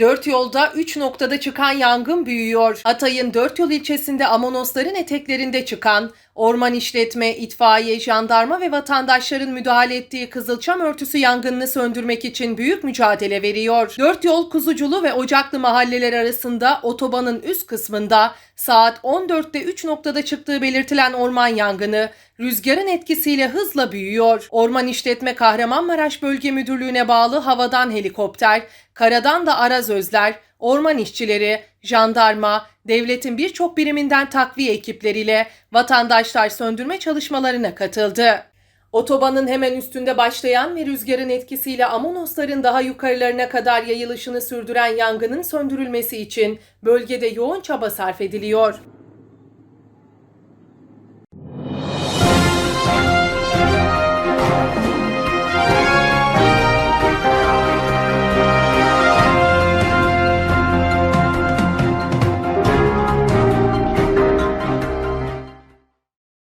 Dört yolda 3 noktada çıkan yangın büyüyor. Atay'ın dört yol ilçesinde Amonosların eteklerinde çıkan orman işletme, itfaiye, jandarma ve vatandaşların müdahale ettiği Kızılçam örtüsü yangınını söndürmek için büyük mücadele veriyor. Dört yol Kuzuculu ve Ocaklı mahalleler arasında otobanın üst kısmında saat 14'te 3 noktada çıktığı belirtilen orman yangını rüzgarın etkisiyle hızla büyüyor. Orman İşletme Kahramanmaraş Bölge Müdürlüğü'ne bağlı havadan helikopter, karadan da arazözler, orman işçileri, jandarma, devletin birçok biriminden takviye ekipleriyle vatandaşlar söndürme çalışmalarına katıldı. Otobanın hemen üstünde başlayan ve rüzgarın etkisiyle Amonosların daha yukarılarına kadar yayılışını sürdüren yangının söndürülmesi için bölgede yoğun çaba sarf ediliyor.